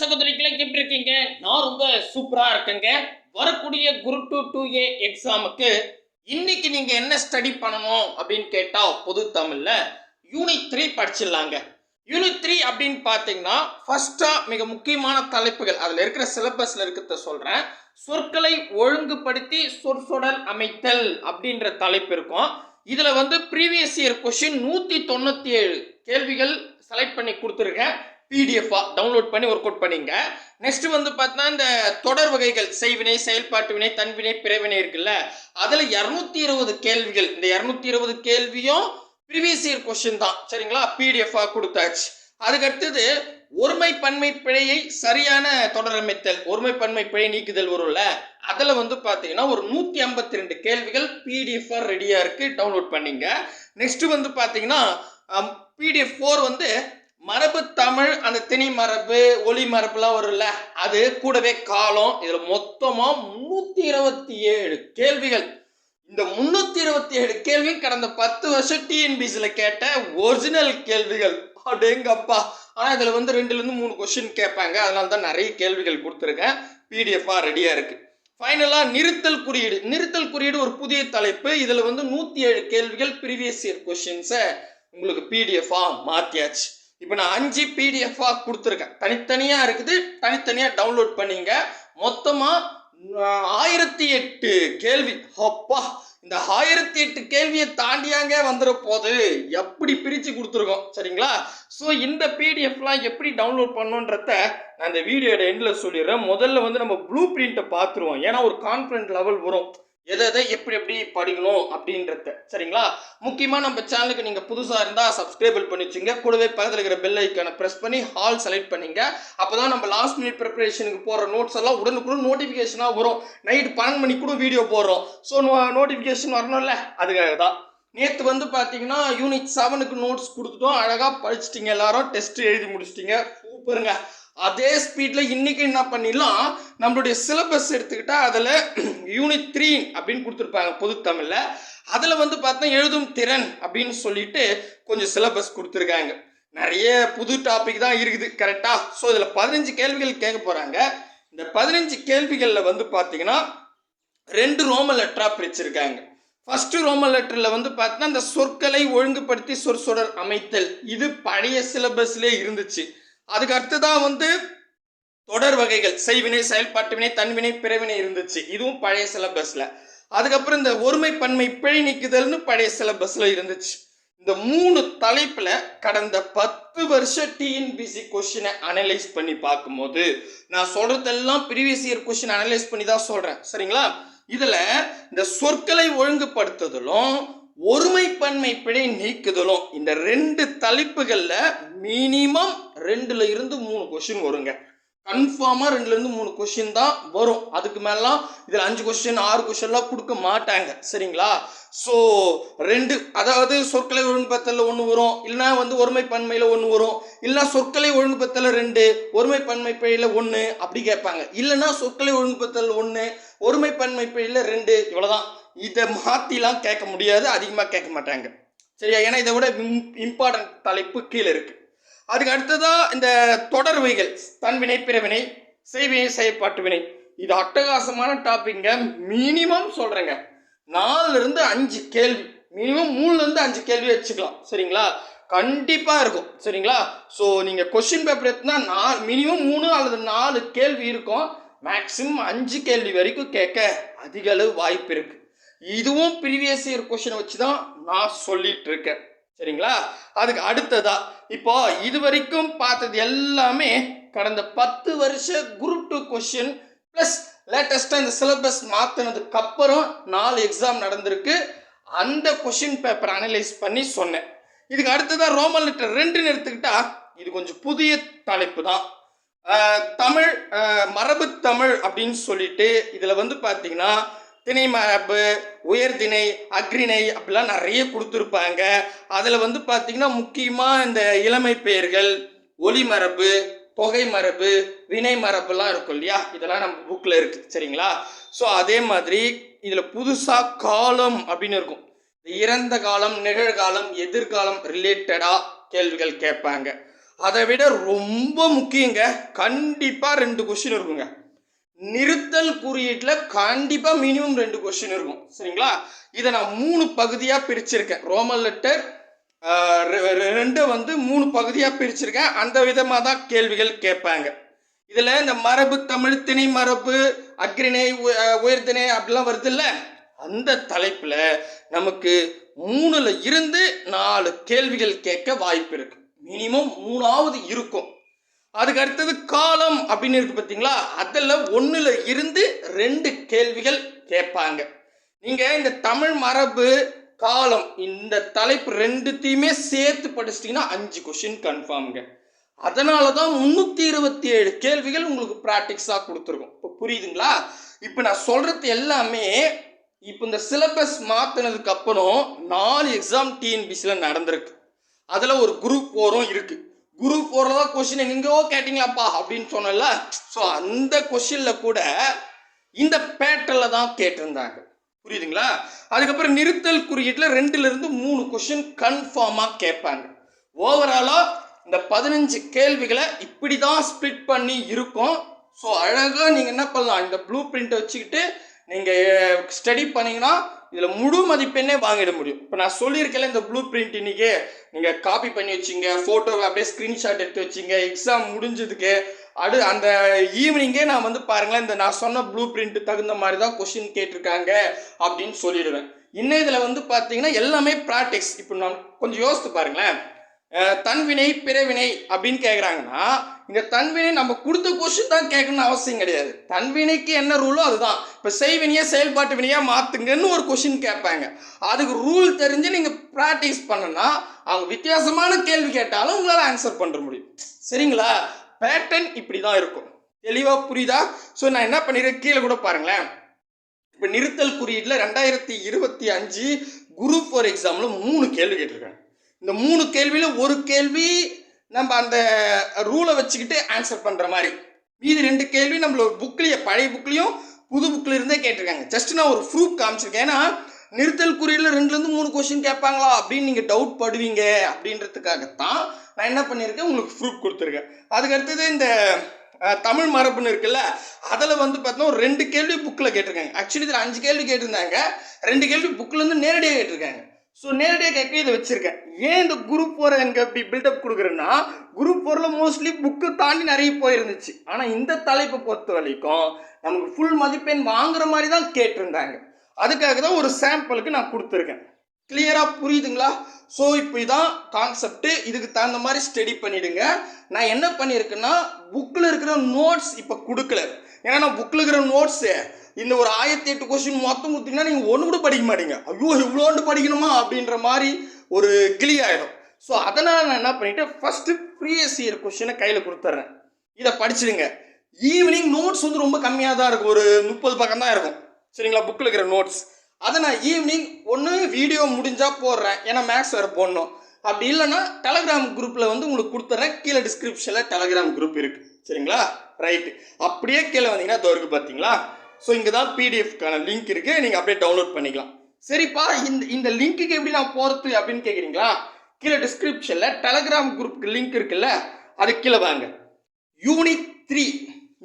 சகோதரிகளை எப்படி இருக்கீங்க? நான் ரொம்ப சூப்பரா இருக்கேங்க. வரக்கூடிய குரூப் டூ டூ ஏ எக்ஸாமுக்கு இன்னைக்கு நீங்க என்ன ஸ்டடி பண்ணணும் அப்படின்னு கேட்டா பொது தமிழ்ல யூனிட் த்ரீ படிச்சிடலாங்க. யூனிட் த்ரீ அப்படின்னு பார்த்தீங்கன்னா ஃபர்ஸ்டா மிக முக்கியமான தலைப்புகள். அதில் இருக்கிற சிலபஸ்ல இருக்கிறத சொல்றேன். சொற்களை ஒழுங்குபடுத்தி சொற்சொடர் அமைத்தல் அப்படின்ற தலைப்பு இருக்கும். இதுல வந்து ப்ரீவியஸ் இயர் கொஷின் நூத்தி தொண்ணூத்தி ஏழு கேள்விகள் செலக்ட் பண்ணி கொடுத்துருக்கேன். பிடிஎஃபாக டவுன்லோட் பண்ணி ஒர்க் அவுட் பண்ணிங்க. நெக்ஸ்ட் வந்து பார்த்தீங்கன்னா இந்த தொடர் வகைகள் செய்வினை செயல்பாட்டு வினை தன்வினை பிறவினை இருக்குல்ல அதில் இரநூத்தி இருபது கேள்விகள். இந்த இரநூத்தி இருபது கேள்வியும் ப்ரீவியஸ் இயர் கொஸ்டின் தான். சரிங்களா? பிடிஎஃபாக கொடுத்தாச்சு. அதுக்கு அடுத்தது ஒருமை பன்மை பிழையை சரியான தொடரமைத்தல் ஒருமை பன்மை பிழை நீக்குதல் வரும்ல அதில் வந்து பார்த்தீங்கன்னா ஒரு நூற்றி ஐம்பத்தி ரெண்டு கேள்விகள் பிடிஎஃபாக ரெடியாக இருக்குது டவுன்லோட் பண்ணிங்க. நெக்ஸ்ட் வந்து பார்த்தீங்கன்னா பிடிஎஃப் ஃபோர் வந்து மரபு தமிழ் அந்த திணை மரபு ஒளி மரபுலாம் வரும்ல அது கூடவே காலம். இதில் மொத்தமாக முந்நூற்றி இருபத்தி ஏழு கேள்விகள். இந்த முந்நூற்றி இருபத்தி ஏழு கேள்வியும் கடந்த பத்து வருஷம் டிஎன்பிசியில் கேட்ட ஒரிஜினல் கேள்விகள். அப்படிங்கப்பா ஆனால் இதில் வந்து ரெண்டுலேருந்து மூணு கொஷின் கேட்பாங்க. அதனால தான் நிறைய கேள்விகள் கொடுத்துருக்கேன். பிடிஎஃபாக ரெடியாக இருக்குது ஃபைனலாக நிறுத்தல் குறியீடு. நிறுத்தல் குறியீடு ஒரு புதிய தலைப்பு. இதில் வந்து நூற்றி ஏழு கேள்விகள் ப்ரீவியஸ் இயர் கொஷின்ஸை உங்களுக்கு பிடிஎஃபாக மாற்றியாச்சு இப்போ நான் அஞ்சு பிடிஎஃபாக கொடுத்துருக்கேன். தனித்தனியாக இருக்குது. தனித்தனியாக டவுன்லோட் பண்ணிங்க. மொத்தமாக ஆயிரத்தி எட்டு கேள்வி. அப்பா இந்த ஆயிரத்தி எட்டு கேள்வியை தாண்டியாங்க வந்துட போது எப்படி பிரித்து கொடுத்துருக்கோம் சரிங்களா? ஸோ இந்த பிடிஎஃப்லாம் எப்படி டவுன்லோட் பண்ணுன்றத நான் இந்த வீடியோட எண்டில் சொல்லிடுறேன். முதல்ல வந்து நம்ம ப்ளூ பிரிண்ட்டை பார்த்துருவோம். ஏன்னா ஒரு கான்ஃபிடென்ட் லெவல் வரும். எதை எதை எப்படி எப்படி படிக்கணும் அப்படின்றத. சரிங்களா? முக்கியமாக நம்ம சேனலுக்கு நீங்கள் புதுசாக இருந்தால் சப்ஸ்கிரைபிள் பண்ணி வச்சுங்க. கூடவே பக்கத்தில் இருக்கிற பெல் ஐக்கானை ப்ரெஸ் பண்ணி ஹால் செலக்ட் பண்ணிங்க. அப்போ தான் நம்ம லாஸ்ட் மினிட் ப்ரிப்பரேஷனுக்கு போகிற நோட்ஸ் எல்லாம் உடனுக்குடன் நோட்டிஃபிகேஷனாக வரும். நைட் பன்னெண்டு மணிக்கு கூட வீடியோ போடுறோம். ஸோ நோட்டிஃபிகேஷன் வரணும்ல? அதுக்காக தான். நேற்று வந்து பார்த்தீங்கன்னா யூனிட் செவனுக்கு நோட்ஸ் கொடுத்துட்டோம். அழகாக படிச்சிட்டிங்க எல்லாரும். டெஸ்ட் எழுதி முடிச்சிட்டிங்க. சூப்பருங்க. அதே ஸ்பீடில் இன்னைக்கு என்ன பண்ணிடலாம்? நம்மளுடைய சிலபஸ் எடுத்துக்கிட்டா அதில் யூனிட் த்ரீ அப்படின்னு கொடுத்துருப்பாங்க பொது தமிழில் அதில் வந்து பார்த்தா எழுதும் திறன் அப்படின்னு சொல்லிட்டு கொஞ்சம் சிலபஸ் கொடுத்துருக்காங்க. நிறைய புது டாபிக் தான் இருக்குது கரெக்டாக ஸோ இதில் பதினஞ்சு கேள்விகள் கேட்க போகிறாங்க இந்த பதினஞ்சு கேள்விகளில் வந்து பார்த்தீங்கன்னா ரெண்டு ரோம லெட்டராக பிரிச்சிருக்காங்க. ஃபர்ஸ்ட் ரோமன் லெட்டரில் வந்து பார்த்தீங்கன்னா இந்த சொற்களை ஒழுங்குபடுத்தி சொற்சொடர் அமைத்தல். இது பழைய சிலபஸ்லேயே இருந்துச்சு. அதுக்கு அடுத்ததான் வந்து தொடர் வகைகள் செய்வினை செயல்பாட்டுவினை தன்வினை பிறவினை இருந்துச்சு. இதுவும் பழைய சிலபஸ்ல அதுக்கப்புறம் இந்த ஒருமை பன்மை பிழை நீக்குதல்னு பழைய சிலபஸ்ல இருந்துச்சு. இந்த மூணு தலைப்புல கடந்த பத்து வருஷம் டிஎன்பிசி கொஸ்டினை அனலைஸ் பண்ணி பார்க்கும்போது நான் சொல்றதெல்லாம் ப்ரீவியஸ் இயர் கொஸ்டின் அனலைஸ் பண்ணி தான் சொல்றேன். சரிங்களா? இதுல இந்த சொற்களை ஒழுங்குபடுத்துதலும் ஒருமைப்பன்மை பிழை நீக்குதலும் இந்த ரெண்டு தலைப்புகளில் மினிமம் ரெண்டுல இருந்து மூணு கொஷின் வருங்க. கன்ஃபார்மாக ரெண்டுலேருந்து மூணு கொஷின் தான் வரும். அதுக்கு மேலாம் இதில் அஞ்சு கொஷின் ஆறு கொஷின்லாம் கொடுக்க மாட்டாங்க. சரிங்களா? ஸோ ரெண்டு அதாவது சொற்களை ஒழுங்குபத்தலில் ஒன்று வரும். இல்லைனா வந்து ஒருமை பன்மையில் ஒன்று வரும். இல்லைனா சொற்களை ஒழுங்குபடுத்தல ரெண்டு ஒருமை பன்மை பிழையில் ஒன்று அப்படி கேட்பாங்க. இல்லைனா சொற்களை ஒழுங்குபடுத்தல் ஒன்று ஒருமை பன்மை பிழையில் ரெண்டு இவ்வளோதான் இதை மாற்றிலாம் கேட்க முடியாது அதிகமாக கேட்க மாட்டாங்க. சரியா? ஏன்னா இதை விட இம்பார்ட்டன்ட் தலைப்பு கீழே இருக்குது அதுக்கு அடுத்ததாக இந்த தொடர்வைகள் தன்வினை பிறவினை செய்வினை செயற்பாட்டு வினை. இது அட்டகாசமான டாப்பிங்க மினிமம் சொல்கிறேங்க நாலுலேருந்து அஞ்சு கேள்வி. மினிமம் மூணுலேருந்து அஞ்சு கேள்வி வச்சுக்கலாம். சரிங்களா? கண்டிப்பாக இருக்கும். சரிங்களா? ஸோ நீங்கள் கொஷின் பேப்பர் எடுத்துனா நாலு மினிமம் மூணு அல்லது நாலு கேள்வி இருக்கும். மேக்ஸிமம் அஞ்சு கேள்வி வரைக்கும் கேட்க அதிக அளவு வாய்ப்பு இருக்குது இதுவும் ப்ரீவியஸ் இயர் கொஷினை வச்சு தான் நான் சொல்லிட்டு இருக்கேன். சரிங்களா? அதுக்கு அடுத்ததா இப்போ இது வரைக்கும் பார்த்தது எல்லாமே கடந்த பத்து வருஷ குரூப் டூ கொஷின் ப்ளஸ் லேட்டஸ்ட்டாக இந்த சிலபஸ் மாற்றினதுக்கு அப்புறம் நாலு எக்ஸாம் நடந்திருக்கு. அந்த கொஷின் பேப்பர் அனலைஸ் பண்ணி சொன்னேன். இதுக்கு அடுத்ததாக ரோமன் லெட்டர் ரெண்டுன்னு எடுத்துக்கிட்டா இது கொஞ்சம் புதிய தலைப்பு தான். தமிழ் மரபு தமிழ் அப்படின்னு சொல்லிட்டு இதில் வந்து பார்த்தீங்கன்னா திணை மரபு உயர்திணை அக்ரிணை அப்படிலாம் நிறைய கொடுத்துருப்பாங்க. அதில் வந்து பார்த்திங்கன்னா முக்கியமாக இந்த இளமை பெயர்கள் ஒளி மரபு புகை மரபு வினை மரபுலாம் இருக்கும் இல்லையா? இதெல்லாம் நம்ம புக்கில் இருக்குது சரிங்களா? ஸோ அதே மாதிரி இதில் புதுசாக காலம் அப்படின்னு இருக்கும். இறந்த காலம் நிகழ்காலம் எதிர்காலம் ரிலேட்டடாக கேள்விகள் கேட்பாங்க. அதை விட ரொம்ப முக்கியங்க கண்டிப்பாக ரெண்டு கொஷின் இருக்குங்க. நிறுத்தல் குறியீட்டில் கண்டிப்பாக மினிமம் ரெண்டு கொஸ்டின் இருக்கும். சரிங்களா? இதை நான் மூணு பகுதியாக பிரிச்சிருக்கேன். ரோமன் லெட்டர் ரெண்டு வந்து மூணு பகுதியாக பிரிச்சிருக்கேன். அந்த விதமாக தான் கேள்விகள் கேட்பாங்க. இதில் இந்த மரபு தமிழ் திணை மரபு அக்ரிணை உ- உயர்திணை அப்படிலாம் வருதுல்ல? அந்த தலைப்பில் நமக்கு மூணுல இருந்து நாலு கேள்விகள் கேட்க வாய்ப்பு இருக்கு. மினிமம் மூணாவது இருக்கும். அதுக்கு அடுத்தது காலம் அப்படின்னு இருக்கு பார்த்தீங்களா? அதில் ஒன்றில் இருந்து ரெண்டு கேள்விகள் கேட்பாங்க. நீங்கள் இந்த தமிழ் மரபு காலம் இந்த தலைப்பு ரெண்டுத்தையுமே சேர்த்து படிச்சிட்டிங்கன்னா அஞ்சு கொஷின் கன்ஃபார்முங்க அதனால தான் முந்நூற்றி இருபத்தி ஏழு கேள்விகள் உங்களுக்கு ப்ராக்டிக்ஸாக கொடுத்துருக்கோம். இப்போ புரியுதுங்களா? இப்போ நான் சொல்கிறது எல்லாமே இப்போ இந்த சிலபஸ் மாற்றினதுக்கு அப்புறம் நாலு எக்ஸாம் டிஎன்பிசியில் நடந்திருக்கு. அதில் ஒரு குரூப் ஃபோரும் இருக்குது குரூப் ஃபோரில் தான் கொஷின் எங்கெங்கோ கேட்டிங்களாப்பா அப்படின்னு சொன்னல ஸோ அந்த கொஷினில் கூட இந்த பேட்டரில் தான் கேட்டிருந்தாங்க. புரியுதுங்களா? அதுக்கப்புறம் நிறுத்தல் குறியீட்டில் ரெண்டுலேருந்து மூணு கொஷின் கன்ஃபார்மாக கேட்பாங்க. ஓவராலாக இந்த பதினஞ்சு கேள்விகளை இப்படி தான் ஸ்ப்ளிட் பண்ணி இருக்கும். ஸோ அழகாக நீங்கள் என்ன பண்ணலாம்? இந்த ப்ளூ பிரிண்ட்டை வச்சுக்கிட்டு நீங்கள் ஸ்டடி eh, பண்ணீங்கன்னா இதில் முழு மதிப்பெண்ணே வாங்கிட முடியும். இப்போ நான் சொல்லியிருக்கல இந்த ப்ளூ பிரிண்ட் இன்னைக்கு. நீங்கள் காப்பி பண்ணி வச்சிங்க ஃபோட்டோவை அப்படியே ஸ்க்ரீன்ஷாட் எடுத்து வச்சிங்க எக்ஸாம் முடிஞ்சதுக்கு அடு அந்த ஈவினிங்கே நான் வந்து பாருங்களேன் இந்த நான் சொன்ன ப்ளூ பிரிண்ட்டு தகுந்த மாதிரி தான் கொஷின் கேட்டிருக்காங்க அப்படின்னு சொல்லிடுவேன். இன்னும் இதில் வந்து பார்த்தீங்கன்னா எல்லாமே ப்ராக்டிக்ஸ் இப்போ நான் கொஞ்சம் யோசித்து பாருங்களேன். தன்வினை பிறவினை அப்படின்னு கேட்குறாங்கன்னா இந்த தன்வினை நம்ம கொடுத்த கொஸ்டின் தான் கேட்கணும்னு அவசியம் கிடையாது. தன்வினைக்கு என்ன ரூலோ அதுதான். இப்போ செய்வினையா செயல்பாட்டு வினையா மாற்றுங்கன்னு ஒரு கொஷின் கேட்பாங்க. அதுக்கு ரூல் தெரிஞ்சு நீங்கள் ப்ராக்டிஸ் பண்ணனா அவங்க வித்தியாசமான கேள்வி கேட்டாலும் உங்களால் ஆன்சர் பண்ணுற முடியும். சரிங்களா? பேட்டர்ன் இப்படி தான் இருக்கும். தெளிவாக புரியுதா? ஸோ நான் என்ன பண்ணிடுறேன்? கீழே கூட பாருங்களேன். இப்போ நிறுத்தல் குறியீட்டில் ரெண்டாயிரத்தி இருபத்தி அஞ்சு குரூப் ஃபோர் எக்ஸாமில் மூணு கேள்வி கேட்டிருக்காங்க இந்த மூணு கேள்வியில் ஒரு கேள்வி நம்ம அந்த ரூலை வச்சுக்கிட்டு ஆன்சர் பண்ணுற மாதிரி. மீதி ரெண்டு கேள்வி நம்மளோட புக்லேயே பழைய புக்லேயும் புது புக்கில் இருந்தே கேட்டிருக்காங்க. ஜஸ்ட் நான் ஒரு ப்ரூஃப் காமிச்சிருக்கேன். ஏன்னா நிறுத்தல் குறியில் ரெண்டுலேருந்து மூணு கொஸ்டின் கேட்பாங்களா அப்படின்னு நீங்கள் டவுட் படுவீங்க அப்படின்றதுக்காகத்தான் நான் என்ன பண்ணியிருக்கேன் உங்களுக்கு ப்ரூஃப் கொடுத்துருக்கேன். அதுக்கு அடுத்தது இந்த தமிழ் மரபுன்னு இருக்குல்ல அதில் வந்து பார்த்தோன்னா ஒரு ரெண்டு கேள்வி புக்கில் கேட்டிருக்காங்க. ஆக்சுவலி இதில் அஞ்சு கேள்வி கேட்டிருந்தாங்க. ரெண்டு கேள்வி புக்கிலேருந்து நேரடியாக கேட்டிருக்காங்க. ஸோ நேரடியாக கேட்க இதை வச்சுருக்கேன். ஏன் இந்த குரூப் ஃபோர் எனக்கு இப்படி பில்டப் கொடுக்குறேன்னா குரூப் ஃபோரில் மோஸ்ட்லி புக்கு தாண்டி நிறைய போயிருந்துச்சு. ஆனால் இந்த தலைப்பை பொறுத்த வரைக்கும் நமக்கு ஃபுல் மதிப்பெண் வாங்குற மாதிரி தான் கேட்டிருந்தாங்க. அதுக்காக தான் ஒரு சாம்பிளுக்கு நான் கொடுத்துருக்கேன். கிளியராக புரியுதுங்களா? ஸோ இப்போ இதான் கான்செப்ட்டு இதுக்கு தகுந்த மாதிரி ஸ்டடி பண்ணிவிடுங்க நான் என்ன பண்ணியிருக்கேன்னா புக்கில் இருக்கிற நோட்ஸ் இப்போ கொடுக்கல. ஏன்னா நான் புக்கில் இருக்கிற நோட்ஸு இந்த ஒரு ஆயிரத்தி எட்டு கொஸ்டின் மொத்தம் கொடுத்தீங்கன்னா நீங்கள் ஒன்று கூட படிக்க மாட்டீங்க. ஐயோ இவ்வளோண்டு படிக்கணுமா? அப்படின்ற மாதிரி ஒரு கிளி ஆயிடும். ஸோ அதனால் நான் என்ன பண்ணிட்டேன்? ஃபஸ்ட்டு ப்ரீவியஸ் இயர் கொஸ்டினை கையில் கொடுத்துட்றேன் இதை படிச்சிடுங்க. ஈவினிங் நோட்ஸ் வந்து ரொம்ப கம்மியாக தான் இருக்கும். ஒரு முப்பது பக்கம் தான் இருக்கும். சரிங்களா? புக்கில் இருக்கிற நோட்ஸ் அதை நான் ஈவினிங் ஒன்று வீடியோ முடிஞ்சால் போடுறேன். ஏன்னா மேக்ஸ் வேறு போடணும். அப்படி இல்லைன்னா டெலகிராம் குரூப்பில் வந்து உங்களுக்கு கொடுத்துட்றேன் கீழே டிஸ்கிரிப்ஷனில் டெலகிராம் குரூப் இருக்குது சரிங்களா? ரைட்டு அப்படியே கீழே வந்தீங்கன்னா தோருக்கு பார்த்தீங்களா ஸோ இங்கே தான் பிடிஎஃப்க்கான லிங்க் இருக்குது நீங்கள் அப்படியே டவுன்லோட் பண்ணிக்கலாம். சரிப்பா இந்த இந்த லிங்க்குக்கு எப்படி நான் போகிறது அப்படின்னு கேட்குறீங்களா கீழே டிஸ்கிரிப்ஷனில் டெலகிராம் குரூப்புக்கு லிங்க் இருக்குல்ல அது கீழே வாங்க. யூனிட் த்ரீ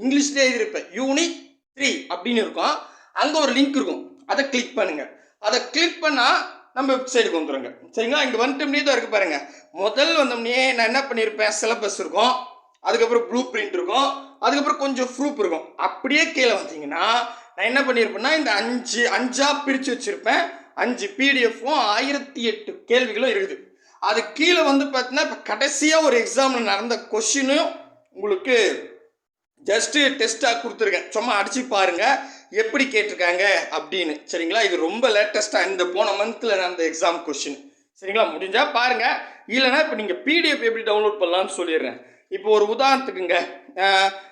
இங்கிலீஷ்லேயே எழுதியிருப்பேன். யூனிட் த்ரீ அப்படின்னு இருக்கும். அங்கே ஒரு லிங்க் இருக்கும். அதை கிளிக் பண்ணுங்கள் அதை கிளிக் பண்ணால் நம்ம வெப்சைட்டுக்கு வந்துடுங்க சரிங்களா? இங்கே வந்துட்டோம்னே தான் இருக்குது பாருங்கள் முதல் வந்தோம்னே நான் என்ன பண்ணியிருப்பேன் சிலபஸ் இருக்கும். அதுக்கப்புறம் ப்ளூ பிரிண்ட் இருக்கும். அதுக்கப்புறம் கொஞ்சம் ப்ரூஃப் இருக்கும். அப்படியே கீழே வந்தீங்கன்னா நான் என்ன பண்ணியிருப்பேன்னா இந்த அஞ்சு அஞ்சாக பிரித்து வச்சுருப்பேன். அஞ்சு பிடிஎஃப்பும் ஆயிரத்தி எட்டு கேள்விகளும் இருக்குது. அது கீழே வந்து பார்த்தீங்கன்னா இப்போ கடைசியாக ஒரு எக்ஸாமில் நடந்த கொஷினும் உங்களுக்கு ஜஸ்ட்டு டெஸ்ட்டாக கொடுத்துருக்கேன். சும்மா அடிச்சு பாருங்கள் எப்படி கேட்டிருக்காங்க அப்படின்னு. சரிங்களா? இது ரொம்ப லேட்டஸ்ட்டாக இந்த போன மந்த்தில் நடந்த எக்ஸாம் கொஷின் சரிங்களா? முடிஞ்சால் பாருங்கள் இல்லைன்னா இப்போ நீங்கள் பிடிஎஃப் எப்படி டவுன்லோட் பண்ணலான்னு சொல்லிடுறேன். இப்போ ஒரு உதாரணத்துக்குங்க.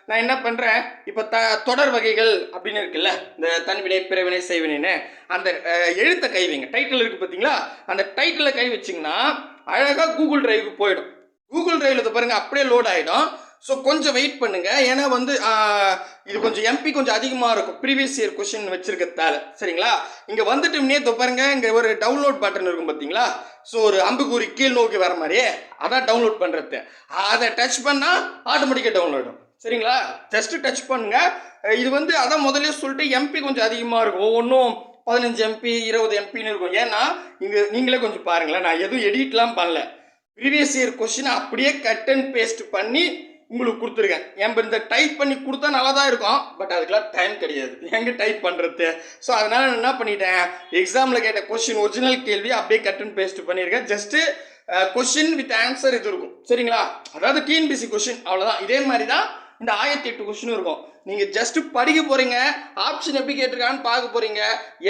நான் என்ன பண்ணுறேன் இப்போ த தொடர் வகைகள் அப்படின்னு இருக்குல்ல இந்த தன்வினை பிறவினை செய்வினைன்னு அந்த எழுத்தை கை வைங்க. டைட்டில் இருக்குது பார்த்தீங்களா? அந்த டைட்டிலில் கை வச்சிங்கன்னா அழகாக கூகுள் டிரைவுக்கு போயிடும். கூகுள் டிரைவில் பாருங்கள் அப்படியே லோட் ஆகிடும் ஸோ கொஞ்சம் வெயிட் பண்ணுங்க. ஏன்னா வந்து இது கொஞ்சம் எம்பி கொஞ்சம் அதிகமாக இருக்கும். ப்ரீவியஸ் இயர் கொஷின் வச்சிருக்கிறதால. சரிங்களா? இங்கே வந்துட்டு இதோ பாருங்க இங்கே ஒரு டவுன்லோட் பட்டன் இருக்கும் பார்த்தீங்களா ஸோ ஒரு அம்புக்குறி கீழ் நோக்கி வர மாதிரியே அதான் டவுன்லோட் பண்ணுறது அதை டச் பண்ணால் ஆட்டோமேட்டிக்காக டவுன்லோட் ஆகும் சரிங்களா? ஜஸ்ட்டு டச் பண்ணுங்க. இது வந்து அதான் முதல்ல சொல்லிட்டு எம்பி கொஞ்சம் அதிகமாக இருக்கும். ஒவ்வொன்றும் பதினஞ்சு எம்பி இருபது எம்பின்னு இருக்கும். ஏன்னா இங்கே நீங்களே கொஞ்சம் பாருங்களேன். நான் எதுவும் எடிட்லாம் பண்ணல. ப்ரீவியஸ் இயர் கொஷினை அப்படியே கட் அண்ட் பேஸ்ட் பண்ணி உங்களுக்கு கொடுத்துருக்கேன். என் இந்த டைப் பண்ணி கொடுத்தா நல்லா தான் இருக்கும். பட் அதுக்கெல்லாம் டைம் கிடையாது. எங்கே டைப் பண்ணுறது ஸோ அதனால் நான் என்ன பண்ணிட்டேன்? எக்ஸாமில் கேட்ட கொஷின் ஒரிஜினல் கேள்வி அப்படியே கட்டுன்னு பேஸ்ட் பண்ணியிருக்கேன். ஜஸ்ட்டு கொஷின் வித் ஆன்சர் இது இருக்கும். சரிங்களா? அதாவது டிஎன்பிசி கொஷின் அவ்வளோதான் இதே மாதிரி தான் இந்த ஆயிரத்தி எட்டு கொஷினும் இருக்கும். நீங்கள் ஜஸ்ட் படிக்க போகிறீங்க ஆப்ஷன் எப்படி கேட்டிருக்கான்னு பார்க்க போகிறீங்க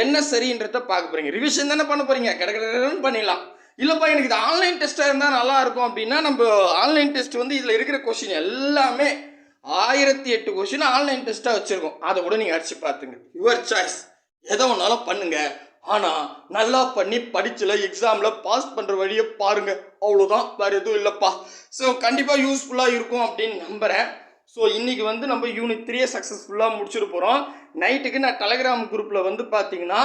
என்ன சரின்றத பார்க்க போகிறீங்க ரிவிஷன் தானே பண்ண போகிறீங்க கிடக்கிறன்னு பண்ணிடலாம். இல்லைப்பா எனக்கு இது ஆன்லைன் டெஸ்ட்டாக இருந்தால் நல்லா இருக்கும் அப்படின்னா நம்ம ஆன்லைன் டெஸ்ட் வந்து இதில் இருக்கிற கொஷின் எல்லாமே ஆயிரத்தி எட்டு கொஷின் ஆன்லைன் டெஸ்ட்டாக வச்சுருக்கோம். அதை கூட நீங்கள் அடிச்சு பார்த்துங்க. யுவர் சாய்ஸ் எதை ஒன்றாலும் பண்ணுங்க. ஆனால் நல்லா பண்ணி படிச்சில் எக்ஸாமில் பாஸ் பண்ணுற வழியை பாருங்க. அவ்வளோதான் வேறு எதுவும் இல்லைப்பா. ஸோ கண்டிப்பாக யூஸ்ஃபுல்லாக இருக்கும் அப்படின்னு நம்புகிறேன் ஸோ இன்றைக்கி வந்து நம்ம யூனிட் த்ரீயை சக்ஸஸ்ஃபுல்லாக முடிச்சிட்டு போகிறோம் நைட்டுக்கு நான் டெலகிராம் குரூப்பில் வந்து பார்த்தீங்கன்னா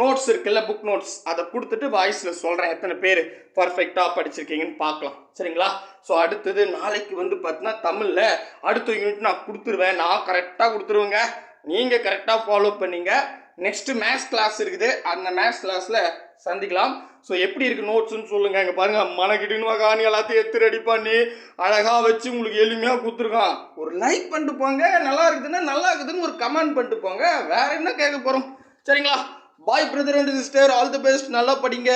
நோட்ஸ் இருக்குல்ல புக் நோட்ஸ் அதை கொடுத்துட்டு வாய்ஸில் சொல்கிறேன் எத்தனை பேர் பர்ஃபெக்டாக படிச்சிருக்கீங்கன்னு பார்க்கலாம். சரிங்களா? ஸோ அடுத்தது நாளைக்கு வந்து பார்த்தீங்கன்னா தமிழில் அடுத்த யூனிட் நான் கொடுத்துருவேன். நான் கரெக்டாக கொடுத்துருவேங்க. நீங்கள் கரெக்டாக ஃபாலோ பண்ணீங்க. நெக்ஸ்ட்டு மேத்ஸ் கிளாஸ் இருக்குது. அந்த மேத்ஸ் கிளாஸில் சந்திக்கலாம். ஸோ எப்படி இருக்கு நோட்ஸ்ன்னு சொல்லுங்கள் இங்கே பாருங்க மனக்கிட்டுன்னு காணி எல்லாத்தையும் எடுத்து ரெடி பண்ணி அழகாக வச்சு உங்களுக்கு எளிமையாக கொடுத்துருக்கான். ஒரு லைக் பண்ணிட்டு போங்க. நல்லா இருக்குதுன்னா நல்லா இருக்குதுன்னு ஒரு கமெண்ட் பண்ணிட்டு போங்க. வேற என்ன கேட்க போகிறோம் சரிங்களா? Bye brother and sister all the best நல்லா படிங்க.